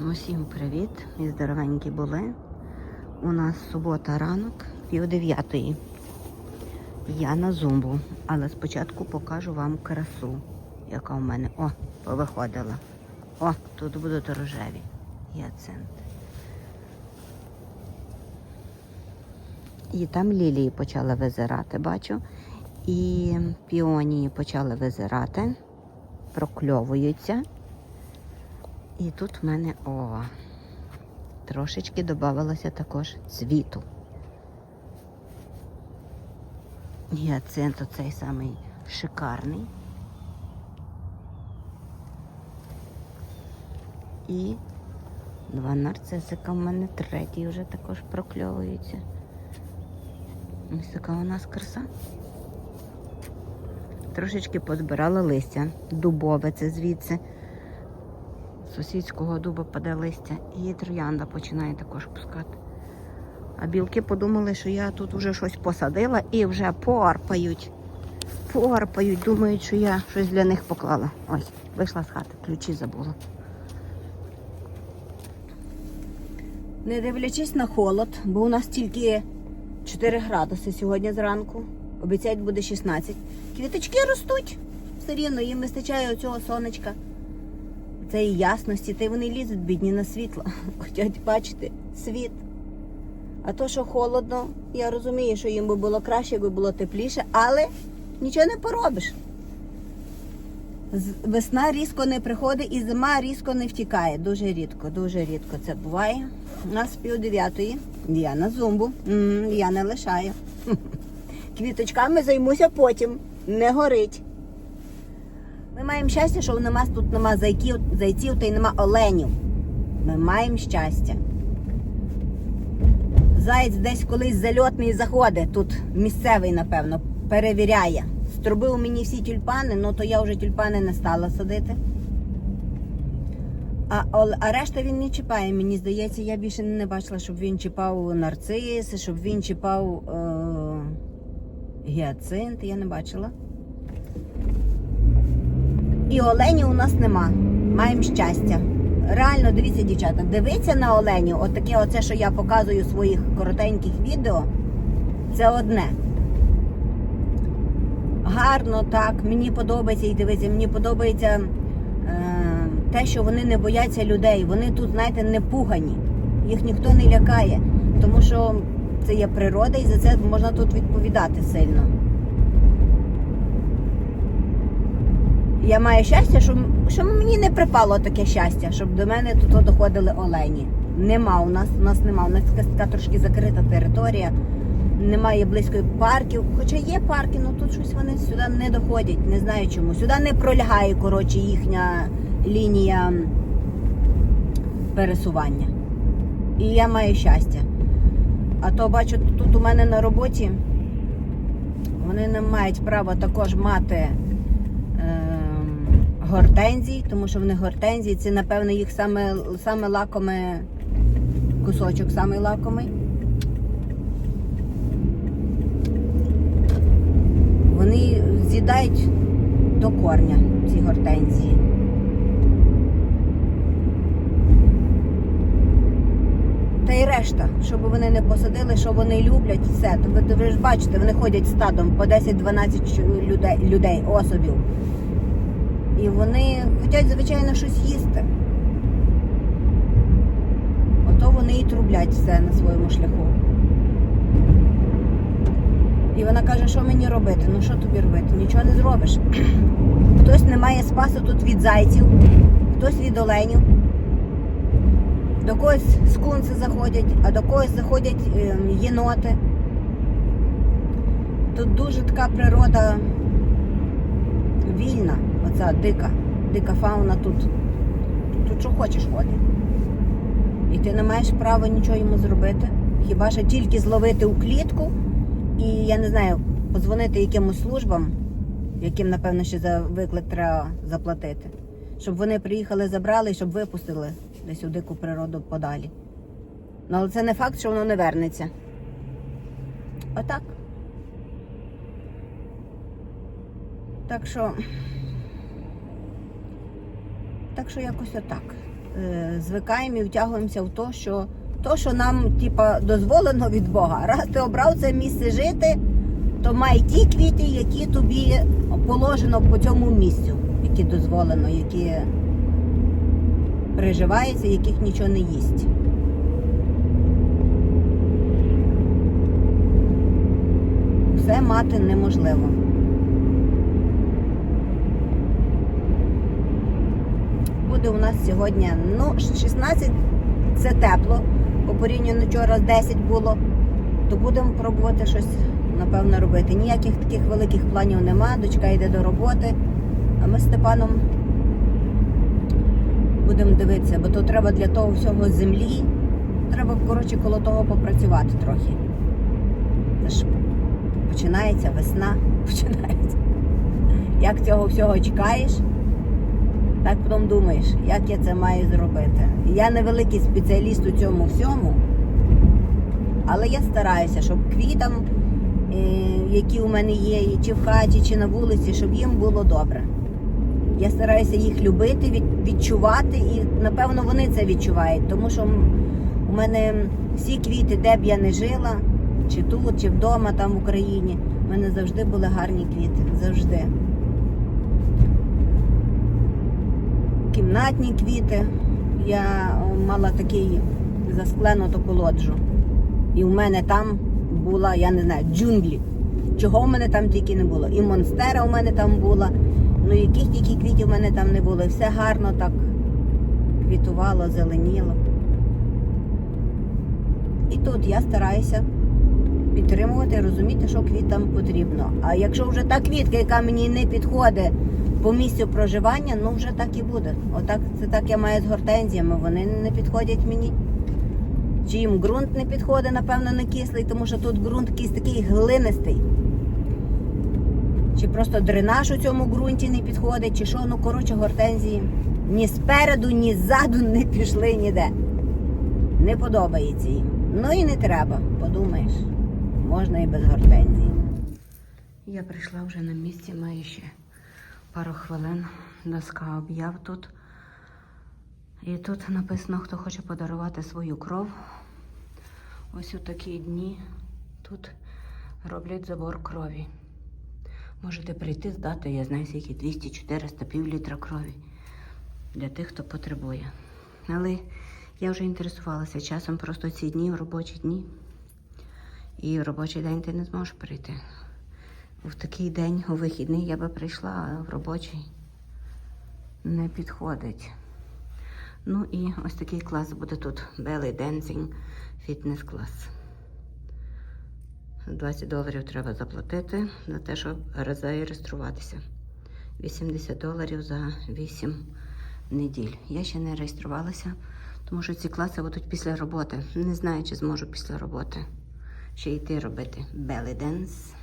Ну, Усім привіт! Ми здоровенькі були. У нас субота ранок, пів дев'ятої. Я на зумбу, але спочатку покажу вам красу, яка у мене. О, повиходила. О, тут будуть рожеві гіацинти. І там лілії почали визирати, бачу. І піонії почали визирати, прокльовуються. І тут в мене о, трошечки додавалося також цвіту. Гіацинт оцей самий шикарний. І два нарцисика в мене третій вже також прокльовується. Ось така у нас краса. Трошечки позбирала листя. Дубове це звідси сусідського дуба паде листя і троянда починає також пускати. А білки подумали, що я тут вже щось посадила і вже порпають. Порпають, думають, що я щось для них поклала. Ой, вийшла з хати, ключі забула. Не дивлячись на холод, бо у нас тільки 4 градуси сьогодні зранку. Обіцяють буде 16. Квіточки ростуть. Все рівно їм вистачає оцього сонечка цієї ясності, та й вони лізуть бідні на світло. Хочуть бачити світ. А то, що холодно, я розумію, що їм би було краще, якби було тепліше, але нічого не поробиш. Весна різко не приходить і зима різко не втікає. Дуже рідко, дуже рідко це буває. У нас пів дев'ятої. Я на зумбу. Я не лишаю. Квіточками займуся потім. Не горить. Ми маємо щастя, що в нас тут нема зайків, зайців та й нема оленів. Ми маємо щастя. Заєць десь колись зальотний заходить, тут місцевий, напевно, перевіряє. Струбив мені всі тюльпани, ну то я вже тюльпани не стала садити. А, а решта він не чіпає. Мені здається, я більше не бачила, щоб він чіпав нарциси, щоб він чіпав е- гіацинти, я не бачила. І оленів у нас нема. Маємо щастя. Реально, дивіться, дівчата, дивіться на оленів, отаке оце, що я показую своїх коротеньких відео, це одне. Гарно так, мені подобається і дивіться, мені подобається е, те, що вони не бояться людей. Вони тут, знаєте, не пугані. Їх ніхто не лякає, тому що це є природа і за це можна тут відповідати сильно. Я маю щастя, що, що мені не припало таке щастя, щоб до мене тут доходили олені. Нема у нас, у нас нема. У нас така, така трошки закрита територія, немає близько парків. Хоча є парки, але тут щось вони сюди не доходять. Не знаю чому. Сюди не пролягає коротше їхня лінія пересування. І я маю щастя. А то бачу, тут у мене на роботі вони не мають права також мати гортензій, тому що вони гортензії, це, напевно, їх саме, саме лакоме кусочок, саме лакомий. Вони з'їдають до корня ці гортензії. Та й решта, щоб вони не посадили, що вони люблять, все. То ви, ви ж бачите, вони ходять стадом по 10-12 людей, людей, особів. І вони хочуть, звичайно, щось їсти. Ото вони і трублять все на своєму шляху. І вона каже, що мені робити? Ну що тобі робити? Нічого не зробиш. Хтось не має спасу тут від зайців, хтось від оленів. До когось скунси заходять, а до когось заходять ем, єноти. Тут дуже така природа вільна, оця дика, дика фауна тут. Тут що хочеш ходить. І ти не маєш права нічого йому зробити. Хіба що тільки зловити у клітку і, я не знаю, подзвонити якимось службам, яким, напевно, ще за виклик треба заплатити. Щоб вони приїхали, забрали і щоб випустили десь у дику природу подалі. Ну, але це не факт, що воно не вернеться. Отак. Так що. Так що якось отак. е, звикаємо і втягуємося в те, що то, що нам типа, дозволено від Бога. Раз ти обрав це місце жити, то май ті квіти, які тобі положено по цьому місцю, які дозволено, які приживаються, яких нічого не їсть. Все мати неможливо. Буде у нас сьогодні ну, 16 це тепло. По порівнянню вчора 10 було. То будемо пробувати щось, напевно, робити. Ніяких таких великих планів нема. Дочка йде до роботи. А ми з Степаном будемо дивитися, бо то треба для того всього землі. Треба, коротше, коло того попрацювати трохи. Це ж починається весна, починається. Як цього всього чекаєш, так потім думаєш, як я це маю зробити. Я не великий спеціаліст у цьому всьому, але я стараюся, щоб квітам, е, які у мене є, чи в хаті, чи на вулиці, щоб їм було добре. Я стараюся їх любити, відчувати, і напевно вони це відчувають, тому що у мене всі квіти, де б я не жила, чи тут, чи вдома, там в Україні, в мене завжди були гарні квіти. Завжди. Кімнатні квіти. Я мала такий засклену таку лоджу. І в мене там була, я не знаю, джунглі. Чого в мене там тільки не було. І монстера у мене там була. Ну яких тільки квітів в мене там не було. І все гарно так квітувало, зеленіло. І тут я стараюся підтримувати, розуміти, що квітам потрібно. А якщо вже та квітка, яка мені не підходить по місцю проживання, ну вже так і буде. Отак це так я маю з гортензіями, вони не підходять мені. Чи їм ґрунт не підходить, напевно, не кислий, тому що тут ґрунт якийсь такий глинистий. Чи просто дренаж у цьому ґрунті не підходить, чи що, ну коротше, гортензії ні спереду, ні ззаду не пішли ніде. Не подобається їм. Ну і не треба, подумаєш. Можна і без гортензії. Я прийшла вже на місці, маю ще пару хвилин. Доска об'яв тут. І тут написано, хто хоче подарувати свою кров. Ось у такі дні тут роблять забор крові. Можете прийти, здати, я знаю, скільки 200, 400, пів літра крові для тих, хто потребує. Але я вже інтересувалася часом просто ці дні, робочі дні. І в робочий день ти не зможеш прийти. В такий день, у вихідний, я би прийшла, а в робочий не підходить. Ну і ось такий клас буде тут Belly Dancing Fitness клас. 20 доларів треба заплатити за те, щоб зареєструватися. 80 доларів за 8 неділь. Я ще не реєструвалася, тому що ці класи будуть після роботи. Не знаю, чи зможу після роботи ще йти робити belly dance.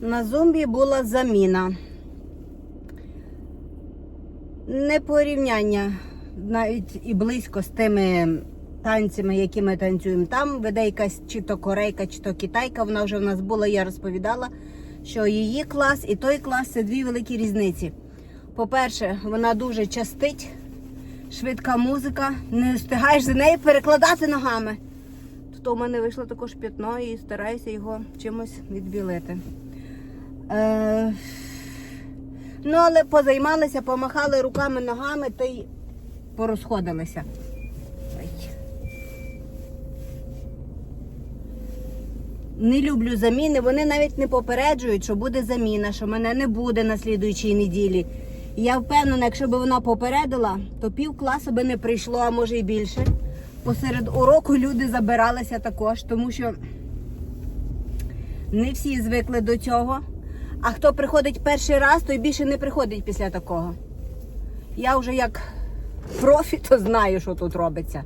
На зомбі була заміна. Не порівняння навіть і близько з тими танцями, які ми танцюємо там. Веде якась чи то корейка, чи то китайка. Вона вже в нас була, я розповідала, що її клас і той клас це дві великі різниці. По-перше, вона дуже частить, швидка музика, не встигаєш за нею перекладати ногами. Тут у мене вийшло також п'ятно і стараюся його чимось відбілити. Е... Ну, але позаймалися, помахали руками, ногами та й порозходилися. Не люблю заміни, вони навіть не попереджують, що буде заміна, що мене не буде на слідуючій неділі. Я впевнена, якщо б вона попередила, то пів класу би не прийшло, а може і більше. Посеред уроку люди забиралися також, тому що не всі звикли до цього. А хто приходить перший раз, той більше не приходить після такого. Я вже як профі, то знаю, що тут робиться.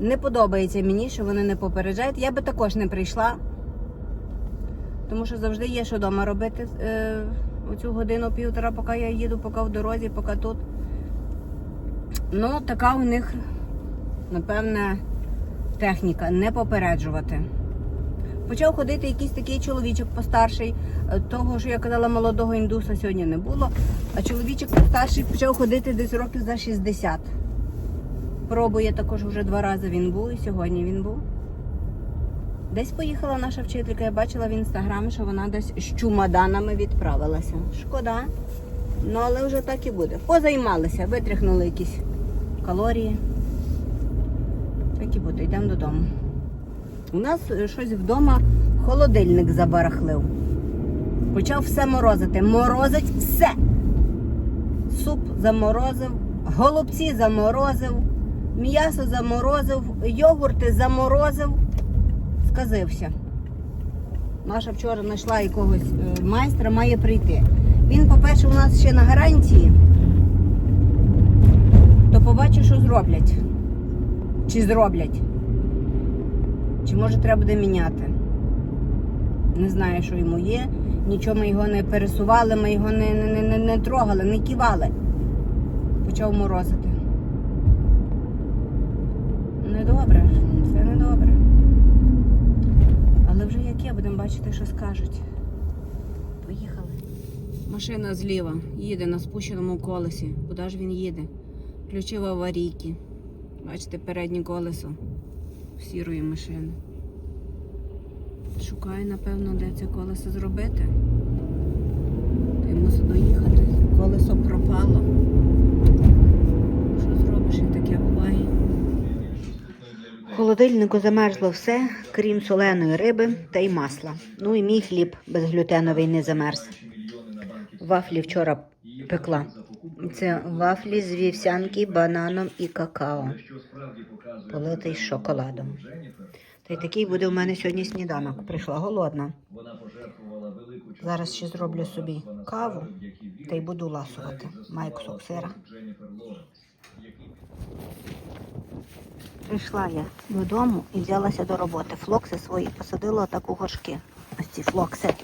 Не подобається мені, що вони не попереджають. Я би також не прийшла, тому що завжди є, що вдома робити е, оцю годину-півтора, поки я їду, поки в дорозі, поки тут. Ну, така у них, напевне, техніка не попереджувати. Почав ходити якийсь такий чоловічок постарший. Е, Того, що я казала, молодого індуса сьогодні не було. А чоловічок постарший почав ходити десь років за 60. Пробує також вже два рази він був і сьогодні він був. Десь поїхала наша вчителька, я бачила в інстаграмі, що вона десь з чумаданами відправилася. Шкода. Ну, але вже так і буде. Позаймалися, витряхнули якісь калорії. Так і буде, йдемо додому. У нас е, щось вдома холодильник забарахлив. Почав все морозити. Морозить все. Суп заморозив, голубці заморозив, м'ясо заморозив, йогурти заморозив. Сказився. Маша вчора знайшла якогось е, майстра, має прийти. Він, по-перше, у нас ще на гарантії, то побачу, що зроблять. Чи зроблять. Чи може треба буде міняти. Не знаю, що йому є. Нічого ми його не пересували, ми його не, не, не, не трогали, не кивали. Почав морозити. Недобре, це недобре. Але вже як є, будемо бачити, що скажуть. Поїхали. Машина зліва їде на спущеному колесі. Куди ж він їде? Включив аварійки. Бачите, переднє колесо сірої машини. Шукає, напевно, де це колесо зробити. Й мусить доїхати. Колесо пропало. Що зробиш, і таке буває. В холодильнику замерзло все, крім соленої риби та й масла. Ну і мій хліб безглютеновий не замерз. Вафлі вчора пекла. Це вафлі з вівсянки, бананом і какао, политий шоколадом. Та й такий буде у мене сьогодні сніданок. Прийшла голодна. Зараз ще зроблю собі каву та й буду ласувати. Маю кусок сира. Прийшла я додому і взялася до роботи. Флокси свої посадила так у горшки. Ось ці флокси.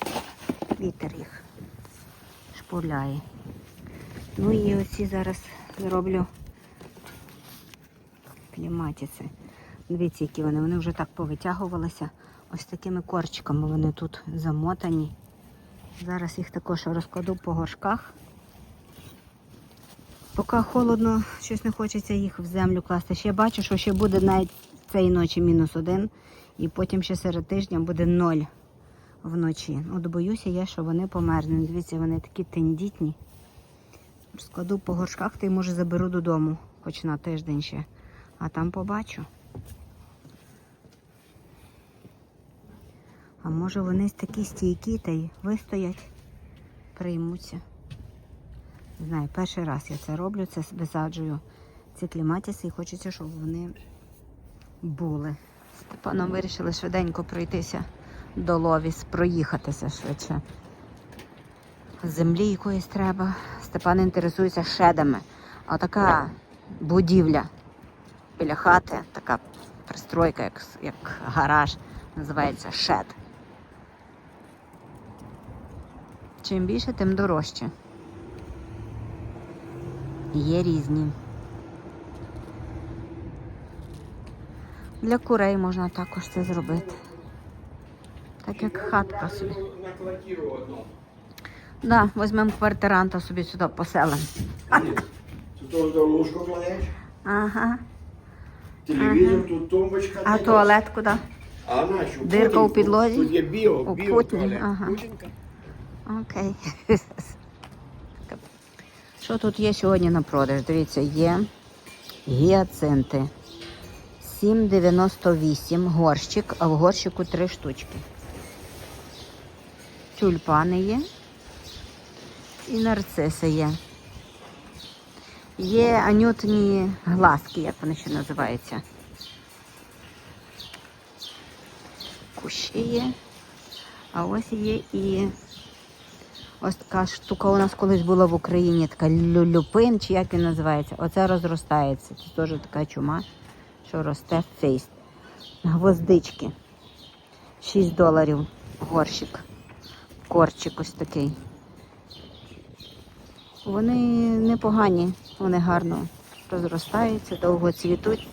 Вітер їх шпуляє. Ну і оці зараз зроблю кліматіси. Дивіться, які вони. Вони вже так повитягувалися. Ось такими корчиками вони тут замотані. Зараз їх також розкладу по горшках. Поки холодно, щось не хочеться їх в землю класти. Ще бачу, що ще буде навіть цієї ночі мінус один. І потім ще серед тижня буде ноль вночі. От боюся я, що вони померзнуть. Дивіться, вони такі тендітні. Складу по горшках та й може заберу додому, хоч на тиждень ще. А там побачу. А може вони такі стійкі та й вистоять, приймуться. Не знаю, перший раз я це роблю, це висаджую ці кліматіси і хочеться, щоб вони були. Степаном вирішили швиденько пройтися до ловіс, проїхатися швидше. Землі якоїсь треба. Степан інтересується шедами. А така будівля біля хати, така пристройка, як, як гараж, називається шед. Чим більше, тим дорожче. Є різні. Для курей можна також це зробити. Так як хатка собі. Да, візьмемо квартиранта собі сюди поселимо. Тут ложку кладеш, Ага. Телевізор, тут тумбочка. А туалет куди? А на що? Дирка у підлозі? Тут є біо, У біо туалет. ага. Окей. Що тут є сьогодні на продаж? Дивіться, є гіацинти. 7,98 горщик, а в горщику 3 штучки. Тюльпани є. І нарциси є. Є анютні глазки, як вони ще називаються. Кущі є. А ось є і ось така штука у нас колись була в Україні, така лю- люпин, чи як він називається. Оце розростається. Це теж така чума, що росте фейс. Гвоздички. 6 доларів горщик. Корчик ось такий. Вони непогані, вони гарно розростаються, довго цвітуть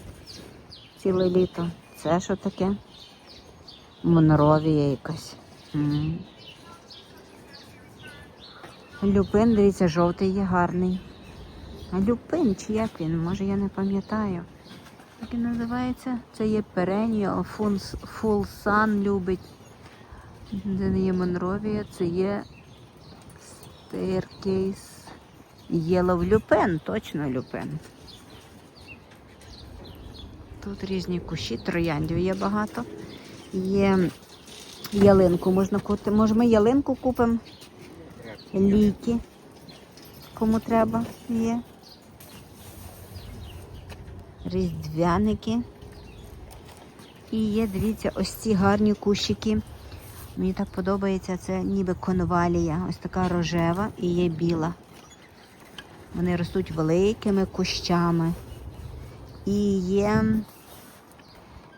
ціле літо. Це що таке? Монровія якась. М. Люпин, дивіться, жовтий є гарний. А люпин, чи як він? Може я не пам'ятаю. Як він називається? Це є Переніо, Sun любить. Це не є Монровія, це є Staircase. Yellow Люпен, точно Люпен. Тут різні кущі, трояндів є багато. Є ялинку можна купити. Може ми ялинку купимо? Ліки. Кому треба є. Різдвяники. І є, дивіться, ось ці гарні кущики. Мені так подобається, це ніби конвалія. Ось така рожева і є біла. Вони ростуть великими кущами. І є,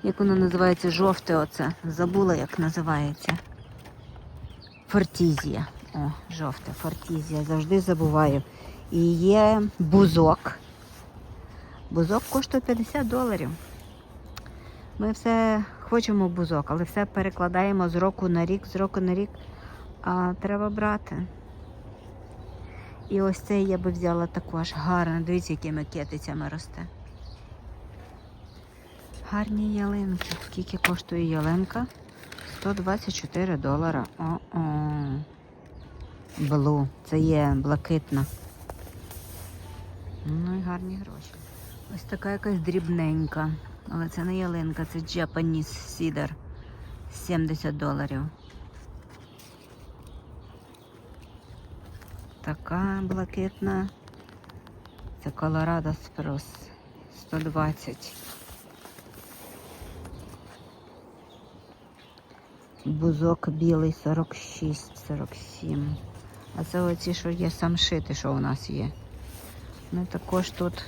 як воно називається, жовте оце. Забула, як називається. Фортізія. О, жовте, фортізія. Завжди забуваю. І є бузок. Бузок коштує 50 доларів. Ми все хочемо бузок, але все перекладаємо з року на рік, з року на рік. А треба брати. І ось цей я би взяла також гарно. Дивіться, якими кетицями росте. Гарні ялинки. Скільки коштує ялинка? 124 долара. О-о. Блу. Це є блакитна. Ну і гарні гроші. Ось така якась дрібненька. Але це не ялинка, це Japanese Cedar. 70 доларів. Така блакитна. Це Colorado Spruce. 120. Бузок білий 46-47. А це оці, що є самшити, що у нас є. Ну також тут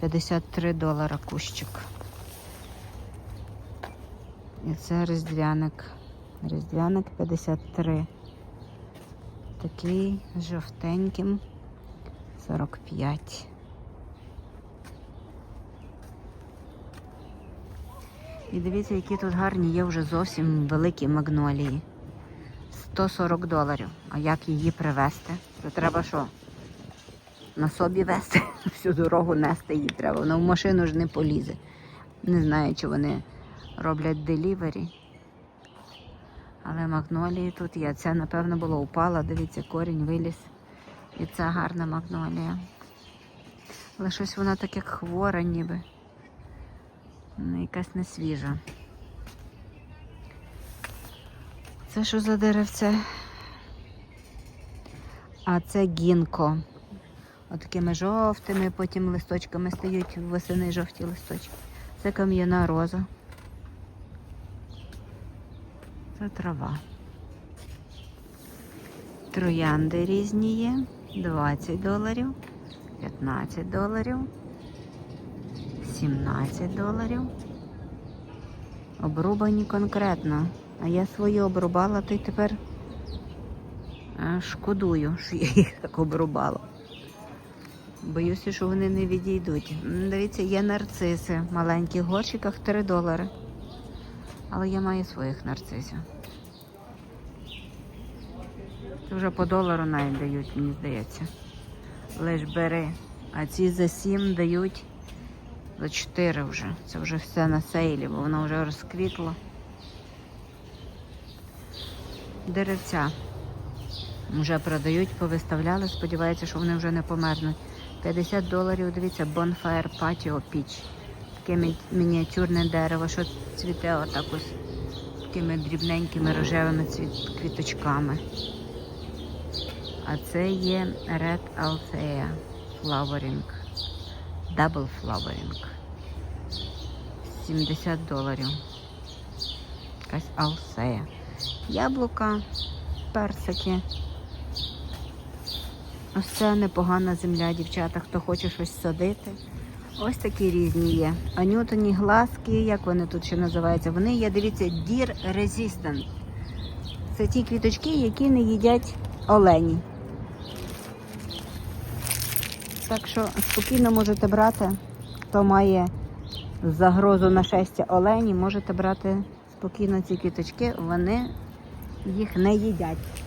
53 долара кущик. І це різдвяник. Різдвяник 53. Такий жовтеньким 45. І дивіться, які тут гарні є вже зовсім великі магнолії. 140 доларів. А як її привезти? То треба що? На собі вести, всю дорогу нести її треба. Вона в машину ж не полізе. Не знаю, чи вони роблять делівері. Але магнолії тут є. Ця, напевно, була упала. Дивіться, корінь виліз. І це гарна магнолія. Але щось вона так як хвора ніби. Ну, якась не свіжа. Це що за деревце? А це гінко. Отакими жовтими, потім листочками стають восени жовті листочки. Це кам'яна роза. Це трава. Троянди різні є. 20 доларів, 15 доларів, 17 доларів. Обрубані конкретно. А я свої обрубала, то й тепер е, шкодую, що я їх так обрубала. Боюся, що вони не відійдуть. Дивіться, є нарциси маленьких горщиках 3 долари. Але я маю своїх нарцисів. Це вже по долару навіть дають, мені здається. Лиш бери. А ці за 7 дають за 4 вже. Це вже все на сейлі, бо воно вже розквітло. Деревця вже продають, повиставляли, сподіваються, що вони вже не померзнуть. 50 доларів, дивіться, Bonfire Patio Peach. Таке мі- мініатюрне дерево, що цвіте отак ось такими дрібненькими рожевими квіточками. А це є Red Althea Flowering. Double Flowering. 70 доларів. Якась алсея. Яблука, персики. Ось це непогана земля, дівчата, хто хоче щось садити. Ось такі різні є. Анютині глазки, як вони тут ще називаються? Вони є, дивіться, Deer Resistant. Це ті квіточки, які не їдять олені. Так що спокійно можете брати, хто має загрозу нашестя олені, можете брати спокійно ці квіточки, вони їх не їдять.